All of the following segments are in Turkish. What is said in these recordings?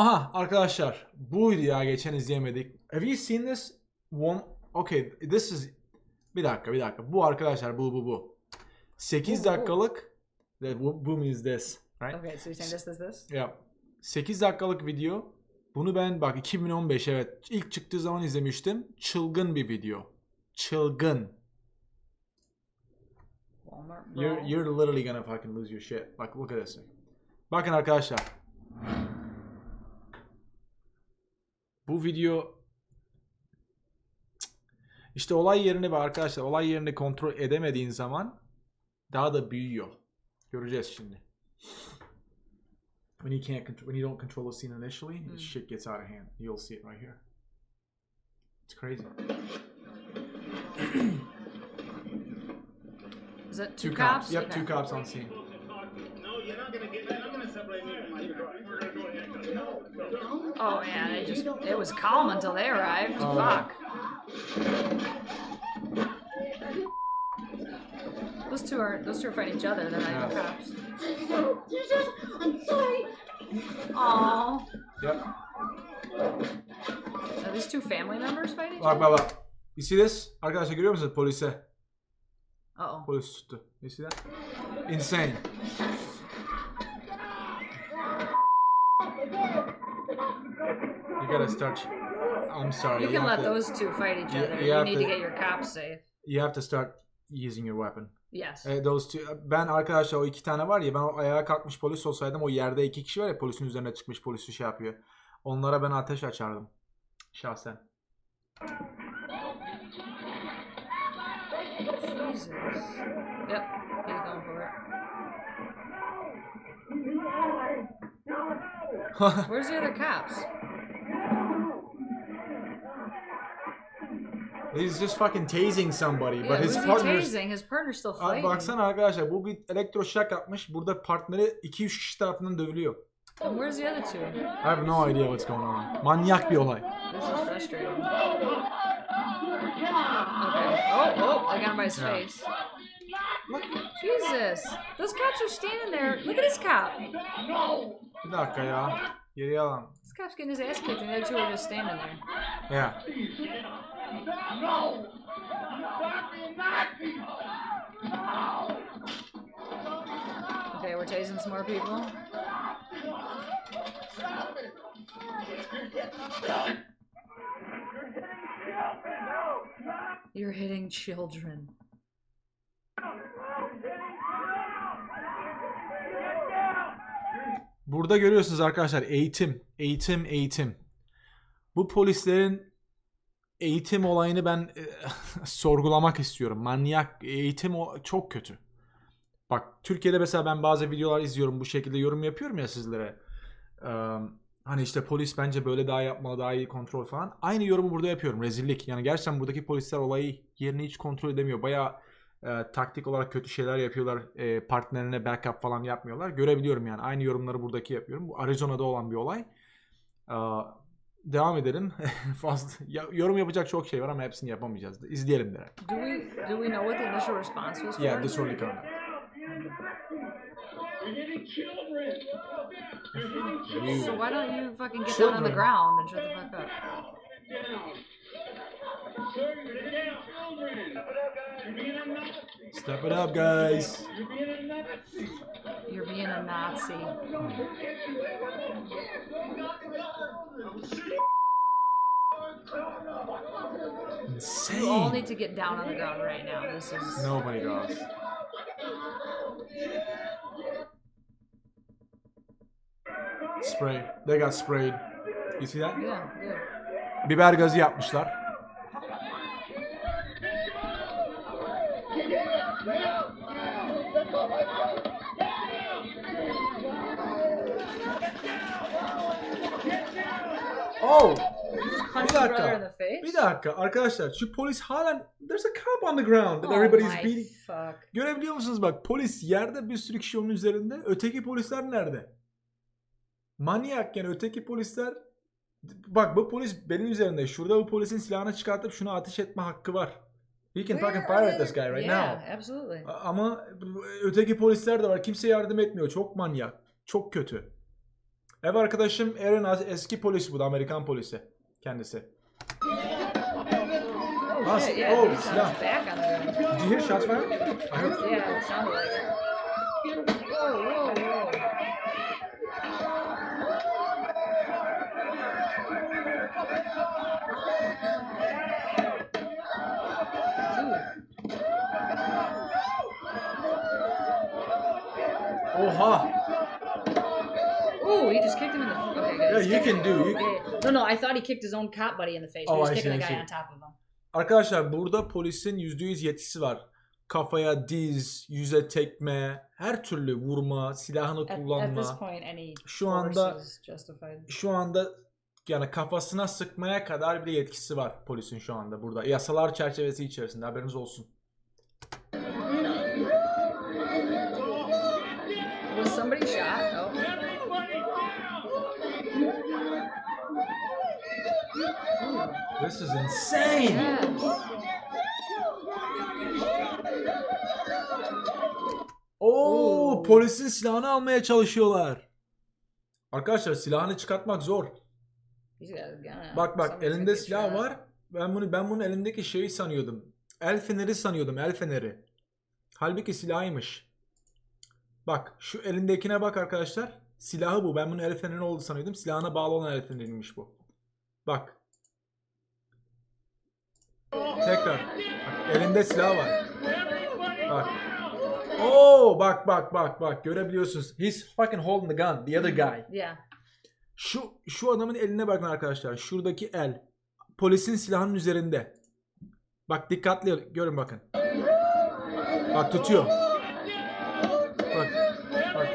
Aha arkadaşlar bu ya geçen izleyemedik. Have you seen this one? Okay, this is bir dakika bir dakika. Bu arkadaşlar bu bu bu. 8 Bu, bu, bu. dakikalık bu, bu means this, right? Okay, so you're saying this is this? Ya 8 dakikalık video. Bunu ben bak 2015 evet ilk çıktığı zaman izlemiştim. Çılgın bir video. Çılgın. Walmart bro. You're, you're literally gonna fucking lose your shit. Bak look at this. Bakın arkadaşlar. Bu video işte olay yerini ve arkadaşlar olay yerini kontrol edemediğin zaman daha da büyüyor. Göreceğiz şimdi. When you can't control, when you don't control the scene initially, Hmm. shit gets out of hand. You'll see it right here. It's crazy. Is that Two, two, cops. cops? Yep, Okay. two cops on scene. No, you're not gonna get Oh yeah, they just it was calm until they arrived. Oh. Fuck. Those two are those two are fighting each other. They're not even cops. I'm sorry. Aww. Yep. Are these two family members fighting each Bak other? bak bak. You see this? Arkadaşlar görüyor musunuz polise? Uh oh. Polis tuttu. You see that? Insane. You gotta start. I'm sorry. You can have let to, those two fight each You- other. you You, need to- to get your cops safe. You have to start using your weapon. Yes. Eh, those two. Ben arkadaşlar o iki tane var ya ben o ayağa kalkmış polis olsaydım o yerde iki kişi var ya polisin üzerine çıkmış polisi şey yapıyor. Onlara ben ateş açardım. Şahsen. Jesus. Yep. He's going for it. Where's the other cops? He's just fucking tasing somebody Yeah, but his who's he partner's tasing? His partner's still fighting. baksana arkadaşlar bu bir elektroşok yapmış. Burada partneri 2-3 kişi tarafından dövülüyor. And where's the other two? I have no idea what's going on. Manyak bir olay. This is frustrating. Okay. Oh, oh, I got him by his Yeah. face. Look, Jesus. Those cops are standing there. Look at this cop. Bir dakika ya. Geriye alalım. This cop's getting his ass kicked, and the two are just standing there. Yeah. No! Okay, we're tasing some more people. You're hitting children. Burada görüyorsunuz arkadaşlar eğitim, eğitim, eğitim. Bu polislerin eğitim olayını ben e, sorgulamak istiyorum. Manyak eğitim o, çok kötü. Bak Türkiye'de mesela ben bazı videolar izliyorum bu şekilde yorum yapıyorum ya sizlere. Ee, hani işte polis bence böyle daha yapmalı, daha iyi kontrol falan. Aynı yorumu burada yapıyorum. Rezillik. Yani gerçekten buradaki polisler olayı yerini hiç kontrol edemiyor. Bayağı e, taktik olarak kötü şeyler yapıyorlar. E, partnerine backup falan yapmıyorlar. Görebiliyorum yani. Aynı yorumları buradaki yapıyorum. Bu Arizona'da olan bir olay. Ee, devam edelim. Fazla ya- yorum yapacak çok şey var ama hepsini yapamayacağız. İzleyelim direkt. Do we do we know what the initial response was? Yeah, children. Hitting You- children. So why don't you fucking get down on the Children. ground and shut the fuck up? Down. Sir, you're hitting children. You're being a Nazi. Step it up guys. You're being a Nazi. You're being a Nazi. You all need to get down on the ground right now. This is Nobody does. Spray. They got sprayed. You see that? yeah, yeah. Biber gazı yapmışlar. Oh! Bir dakika. Bir dakika arkadaşlar şu polis halen there's a cop on the ground that Oh everybody's my beating. fuck. Görebiliyor musunuz bak polis yerde bir sürü kişi onun üzerinde. Öteki polisler nerede? Manyak yani öteki polisler bak bu polis benim üzerinde. Şurada bu polisin silahını çıkartıp şuna ateş etme hakkı var. He can fucking fire at this guy right yeah, now. absolutely. A- Ama öteki polisler de var. Kimse yardım etmiyor. Çok manyak. Çok kötü. Ev arkadaşım Aaron eski polis bu da Amerikan polisi kendisi. As- shit, yeah, oh, silah. Did you hear shots fired? I heard- Yeah, it sounded like it. Whoa, whoa, whoa. Dude, Oha! Ooh, he just kicked him in the. Okay, good. Yeah, you can do. You- Yeah. No, no, I thought he kicked his own cop buddy in the face. Oh, he was I kicking see, the I guy see. on top of him. Arkadaşlar burada polisin %100 yetkisi var. Kafaya diz, yüze tekme, her türlü vurma, silahını At, at this kullanma. point, any Şu force anda is justified. şu anda yani kafasına sıkmaya kadar bile yetkisi var polisin şu anda burada. Yasalar çerçevesi içerisinde haberiniz olsun. Was somebody shot? This is insane. Yes. Oo, Oo. polisin silahını almaya çalışıyorlar. Arkadaşlar silahını çıkartmak zor. Bak bak elinde silah var. Ben bunu ben bunun elindeki şeyi sanıyordum. El feneri sanıyordum, el feneri. Halbuki silahıymış. Bak şu elindekine bak arkadaşlar. Silahı bu. Ben bunun el feneri olduğunu sanıyordum. Silahına bağlı olan el feneriymiş bu. Bak. Tekrar. Bak, elinde silah var. Bak. Oo bak bak bak bak görebiliyorsunuz. He's fucking holding the gun. The other guy. Yeah. Şu şu adamın eline bakın arkadaşlar. Şuradaki el. Polisin silahının üzerinde. Bak dikkatli görün bakın. Bak tutuyor. Bak. Bak.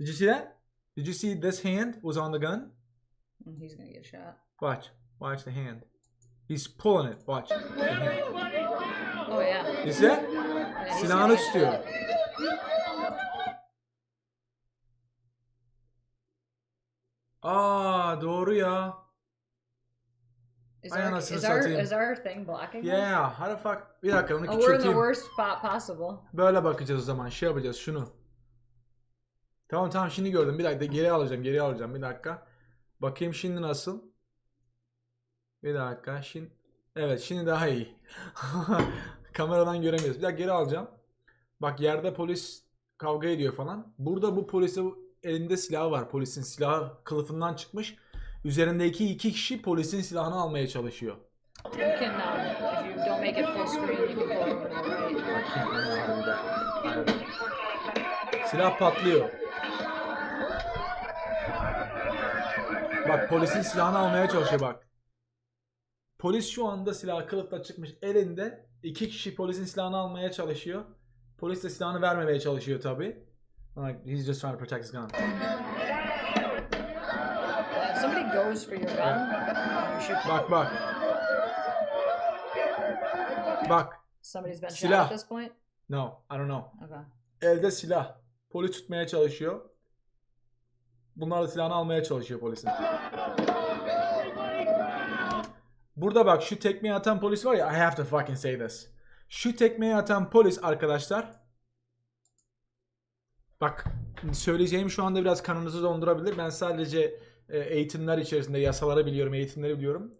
Did you see that? Did you see this hand was on the gun? He's gonna get shot. Watch. Watch the hand. He's pulling it. Watch. Oh yeah. See that? Yeah, Silahını tutuyor. Aa doğru ya. Is Ay our, anasını is our satayım. is our thing blocking? Yeah. How the fuck? Bir dakika onu Oh, we're in the küçülteyim. worst spot possible. Böyle bakacağız o zaman. Şey yapacağız şunu. Tamam tamam şimdi gördüm. Bir dakika geri alacağım. Geri alacağım. Bir dakika. Bakayım şimdi nasıl. Bir dakika. Şimdi Evet şimdi daha iyi. Kameradan göremiyoruz. Bir dakika geri alacağım. Bak yerde polis kavga ediyor falan. Burada bu polise elinde silahı var. Polisin silahı kılıfından çıkmış. Üzerindeki iki kişi polisin silahını almaya çalışıyor. You can, um, if you don't make it full screen, you can pull over to the right. Silah patlıyor. Bak polisin silahını almaya çalışıyor bak. Polis şu anda silah kılıfla çıkmış elinde. iki kişi polisin silahını almaya çalışıyor. Polis de silahını vermemeye çalışıyor tabi. Like he's just trying to protect his gun. Somebody goes for your gun. Bak bak. Bak. Somebody's been shot Silah. at this point. No, I don't know. Okay. Elde silah. Polis tutmaya çalışıyor. Bunlar da silahını almaya çalışıyor polisin. Burada bak şu tekmeyi atan polis var ya I have to fucking say this. Şu tekmeyi atan polis arkadaşlar Bak söyleyeceğim şu anda biraz kanınızı dondurabilir. Ben sadece e, eğitimler içerisinde yasaları biliyorum, eğitimleri biliyorum.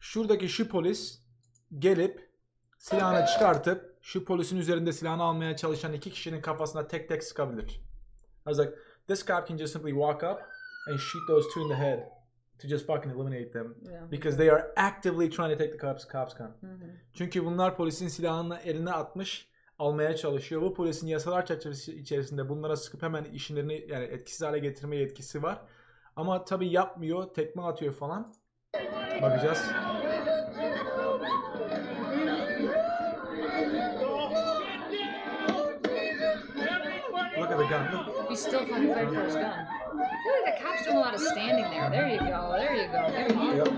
Şuradaki şu polis gelip silahını çıkartıp şu polisin üzerinde silahını almaya çalışan iki kişinin kafasına tek tek sıkabilir. Like, this cop can just simply walk up and shoot those two in the head to just fucking eliminate them Yeah. because they are actively trying to take the cops cops gun. Mhm. Çünkü bunlar polisin silahını eline atmış, almaya çalışıyor. Bu polisin yasalar çerçevesi içerisinde bunlara sıkıp hemen işlerini yani etkisiz hale getirme yetkisi var. Ama tabii yapmıyor, tekme atıyor falan. Bakacağız. Look at the gun. He's still fucking fighting for his gun. I feel like the cop's doing a lot of standing there. There you go. There you go. Get him off. Yep.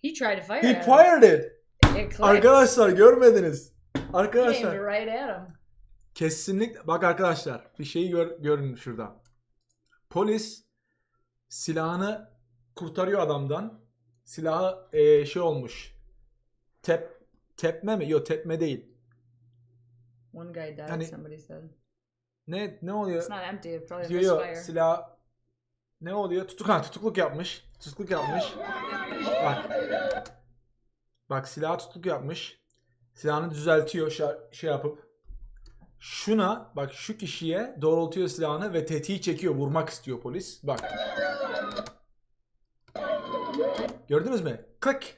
He tried to fire He fired it. It clicked. Arkadaşlar görmediniz. Arkadaşlar right at him. kesinlikle bak arkadaşlar bir şeyi gör, görün şurada. Polis silahını kurtarıyor adamdan. Silahı eee, şey olmuş. Tep tepme mi? Yok tepme değil. One guy died. Hani- somebody said Ne ne oluyor? it's not empty. It probably misfire. yo, silah ne oluyor? Tutuk ha tutukluk yapmış. Tutukluk yapmış. Bak. Bak silah tutukluk yapmış. Silahını düzeltiyor şa- şey yapıp. Şuna bak şu kişiye doğrultuyor silahını ve tetiği çekiyor. Vurmak istiyor polis. Bak. Gördünüz mü? Klik.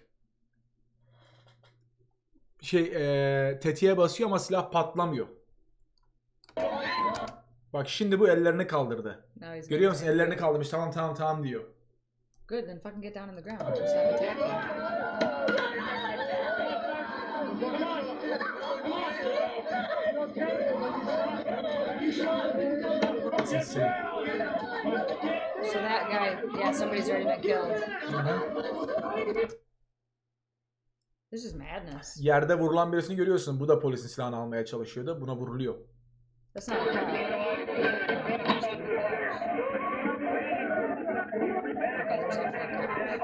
Şey eee tetiğe basıyor ama silah patlamıyor. Bak şimdi bu ellerini kaldırdı. He's Görüyor musun? Ellerini kaldırmış. Tamam tamam tamam diyor. Good, then fucking get down on the ground. Just have attack. So that guy, yeah, somebody's already been killed. Hı-hı. This is madness. Yerde vurulan birisini görüyorsun. Bu da polisin silahını almaya çalışıyordu. Buna vuruluyor. That's not. Okay.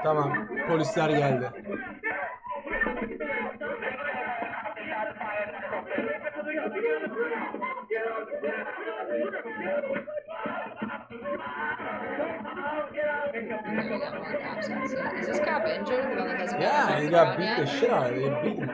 Tamam. Polisler geldi. We got more cops on scene. Is this cop injured? The one that hasn't Yeah, he got beat the shit out of. They beat him.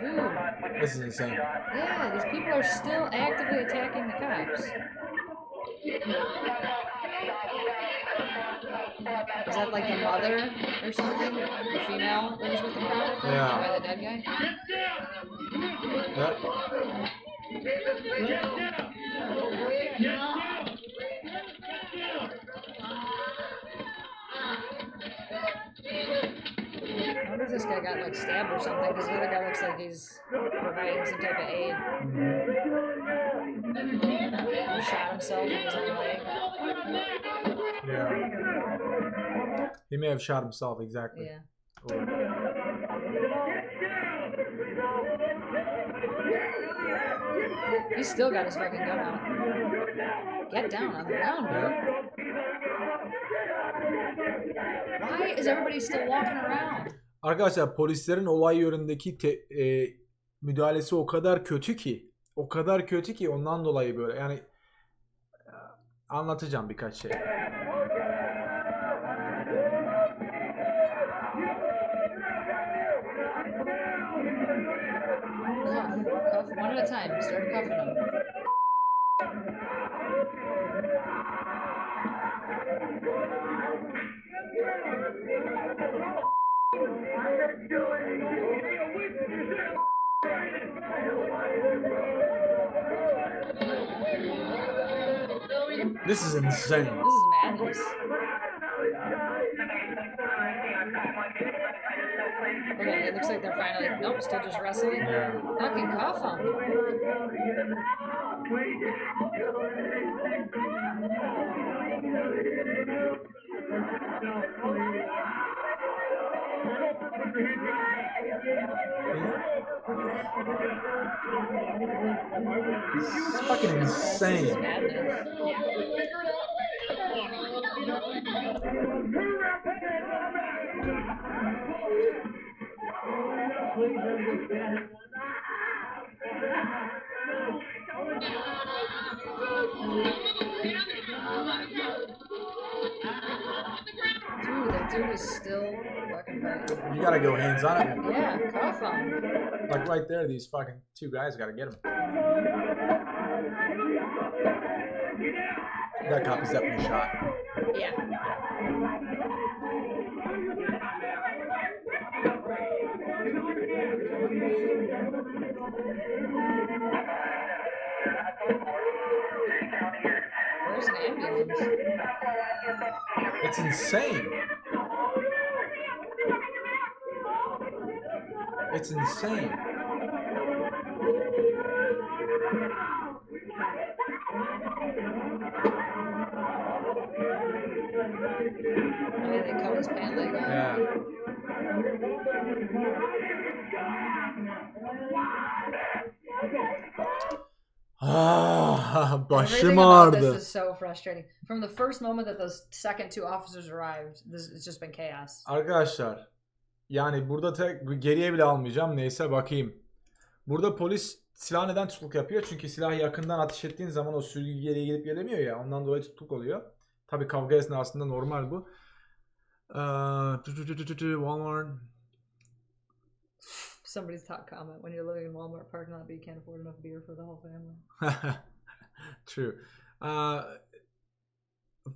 Dude, This is insane. yeah, these people are still actively attacking the cops. Is that like the mother or something? The female that was with the crowd, Yeah. by the dead guy? Yep. I wonder if this guy got like stabbed or something, because the other guy looks like he's providing some type of aid. Mm-hmm. He shot himself in his own leg. Yeah. He may have shot himself exactly. Yeah. Or- He's still got his fucking gun out. Get down on the ground, dude. Why is everybody still walking around? Arkadaşlar polislerin olay yönündeki te- e, müdahalesi o kadar kötü ki o kadar kötü ki ondan dolayı böyle yani e, anlatacağım birkaç şey. One at a time. Start cuffing them. This is insane. This is madness. Okay, it looks like they're finally. Nope, still just wrestling. Yeah. Fucking cuff them. It's fucking This is insane. Madness. Dude, that dude is still fucking fighting. You gotta go hands on it. Yeah, cuff him. Like right there, these fucking two guys gotta get him. That cop is definitely shot. Yeah. Where's an ambulance? It's insane. It's insane. Yeah, they cut his pant leg off. Yeah. Ah. Ah, başım Everything about ağrıdı. This is so frustrating. From the first moment that those second two officers arrived, this it's just been chaos. Arkadaşlar yani burada tek geriye bile almayacağım. Neyse bakayım. Burada polis silah neden tutukluk yapıyor? Çünkü silah yakından ateş ettiğin zaman o sürgü geriye gelip gelemiyor ya. Ondan dolayı tutukluk oluyor. Tabii kavga esnasında normal bu. Ee, tü tü tü tü tü, Walmart. Somebody's top comment when you're living in Walmart parking lot, but you can't afford enough beer for the whole family. True. Uh,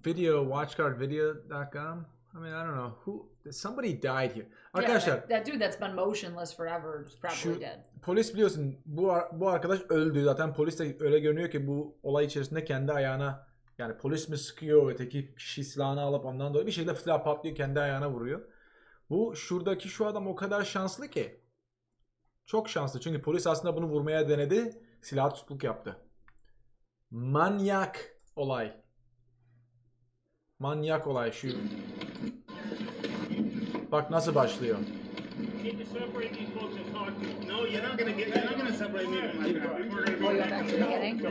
video watchguardvideo.com. I mean, I don't know who. Somebody died here. Arkadaşlar yeah, that, that dude that's been motionless forever is probably Şu- dead. polis biliyorsun bu bu arkadaş öldü zaten polis de öyle görünüyor ki bu olay içerisinde kendi ayağına yani polis mi sıkıyor öteki kişi silahını alıp ondan dolayı bir şekilde silah patlıyor kendi ayağına vuruyor. Bu şuradaki şu adam o kadar şanslı ki. Çok şanslı çünkü polis aslında bunu vurmaya denedi silah tutukluk yaptı. Manyak olay. Manyak olay şu. Bak nasıl başlıyor.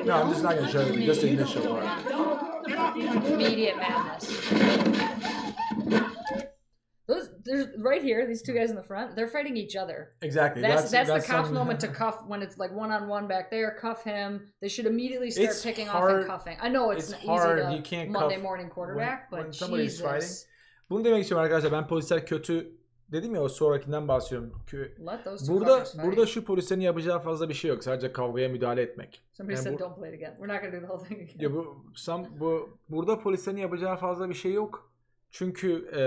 No, I'm just not going show you. Just the initial part. Immediate madness. There's right here. These two guys in the front. They're fighting each other. Exactly. That's that's, the cops' some- moment to cuff when it's like one on one back there. Cuff him. They should immediately start It's picking off hard- and cuffing. I know it's, it's not hard, easy to you can't Monday morning quarterback, when- when but somebody's Jesus, fighting. Bunu demek istiyorum arkadaşlar. Ben polisler kötü dedim ya o sonrakinden bahsediyorum. Burada burada şu polislerin yapacağı fazla bir şey yok. Sadece kavgaya müdahale etmek. Somebody Yani said bu- don't play it again. We're not gonna do the whole thing again. Ya bu sam bu burada polislerin yapacağı fazla bir şey yok. Çünkü e,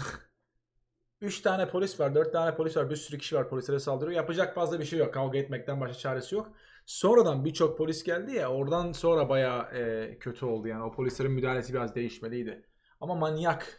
3 tane polis var, 4 tane polis var, bir sürü kişi var polislere saldırıyor. Yapacak fazla bir şey yok. Kavga etmekten başka çaresi yok. Sonradan birçok polis geldi ya oradan sonra bayağı e, kötü oldu yani. O polislerin müdahalesi biraz değişmeliydi. Ama manyak